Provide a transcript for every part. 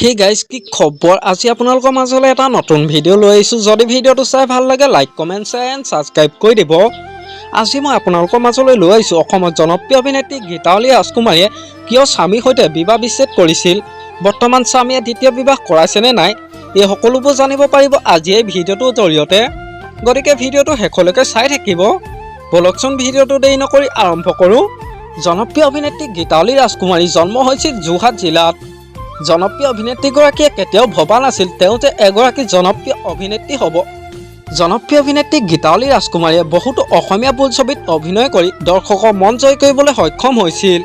সেই গাইজ কি খবৰ? আজি আপোনালোকৰ মাজলৈ এটা নতুন ভিডিঅ' লৈ আহিছোঁ। যদি ভিডিঅ'টো চাই ভালো লাগে like comment share and subscribe কৰি দিব। আজি মই আপোনালোকৰ মাজলৈ লৈ আহিছোঁ অসমৰ জনপ্ৰিয় অভিনেত্ৰী গীতাৱলী ৰাজকুমাৰীয়ে কিয় স্বামীৰ সৈতে বিবাহ বিচ্ছেদ কৰিছিল? বৰ্তমান স্বামীয়ে দ্বিতীয় বিবাহ কৰাইছেনে নাই? এই সকলোবোৰ জানিব পাৰিব আজি এই ভিডিঅ'টোৰ জৰিয়তে। গতিকে ভিডিঅ'টো শেষলৈকে চাই থাকিব। বলকচোন ভিডিঅ'টো দেৰি নকৰি আৰম্ভ কৰোঁ। জনপ্ৰিয় অভিনেত্ৰী গীতাৱলী ৰাজকুমাৰী জন্ম হৈছিল যোৰহাট জিলাত। জনপ্ৰিয় অভিনেত্ৰীগৰাকীয়ে কেতিয়াও ভবা নাছিল তেওঁ যে এগৰাকী জনপ্ৰিয় অভিনেত্ৰী হ'ব। জনপ্ৰিয় অভিনেত্ৰী গীতাৱলী ৰাজকুমাৰীয়ে বহুতো অসমীয়া বোলছবিত অভিনয় কৰি দৰ্শকৰ মন জয় কৰিবলৈ সক্ষম হৈছিল।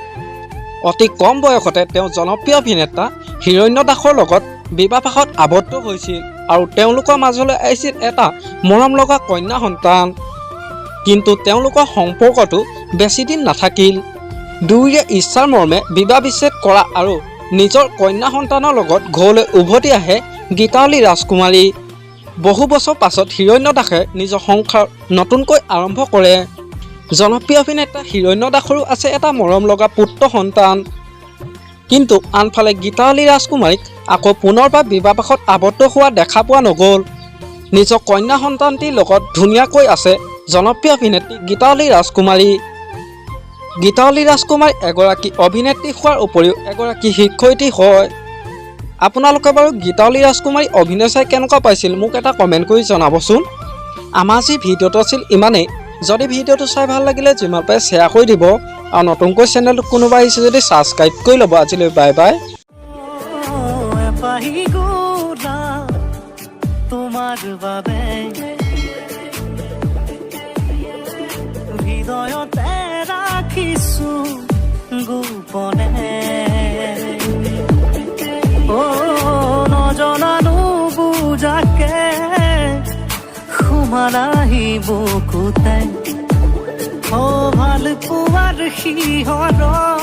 অতি কম বয়সতে তেওঁ জনপ্ৰিয় অভিনেতা হিৰণ্য দাসৰ লগত বিবাহপাশত আবদ্ধ হৈছিল আৰু তেওঁলোকৰ মাজলৈ আহিছিল এটা মৰম লগা কন্যা সন্তান। কিন্তু তেওঁলোকৰ সম্পৰ্কটো বেছিদিন নাথাকিল। দুয়োৰে ইচ্ছাৰ মৰ্মে বিবাহ বিচ্ছেদ কৰা আৰু নিজৰ কন্যা সন্তানৰ লগত ঘৰলৈ উভতি আহে গীতাৱলী ৰাজকুমাৰী। বহু বছৰ পাছত হিৰণ্য দাসে নিজৰ সংসাৰ নতুনকৈ আৰম্ভ কৰে। জনপ্ৰিয় অভিনেতা হিৰণ্য দাসৰো আছে এটা মৰম লগা পুত্ৰ সন্তান। কিন্তু আনফালে গীতাৱলী ৰাজকুমাৰীক আকৌ পুনৰবাৰ বিবাহপাশত আবদ্ধ হোৱা দেখা পোৱা নগ'ল। নিজৰ কন্যা সন্তানটিৰ লগত ধুনীয়াকৈ আছে জনপ্ৰিয় অভিনেত্ৰী গীতাৱলী ৰাজকুমাৰী। গীতাৱলী ৰাজকুমাৰ এগৰাকী অভিনেত্ৰী হোৱাৰ উপৰিও এগৰাকী শিক্ষয়িত্ৰী হয়। আপোনালোকে বাৰু গীতাৱলী ৰাজকুমাৰী অভিনয় চাই কেনেকুৱা পাইছিল মোক এটা কমেণ্ট কৰি জনাবচোন। আমাৰ যি ভিডিঅ'টো আছিল ইমানেই। যদি ভিডিঅ'টো চাই ভালো লাগিলে যিমান পাৰে শ্বেয়াৰ কৰি দিব। আৰু নতুনকৈ চেনেলটোত কোনোবা আহিছে যদি ছাবস্ক্ৰাইব কৰি ল'ব। আজিলৈ বাই বাই হৃদয়তে ৰাখিছো গোপনে। ও নজনানো বুজাকে সোমালাহি বুকুতে। ও ভালো পোৱাৰ সিহঁতৰ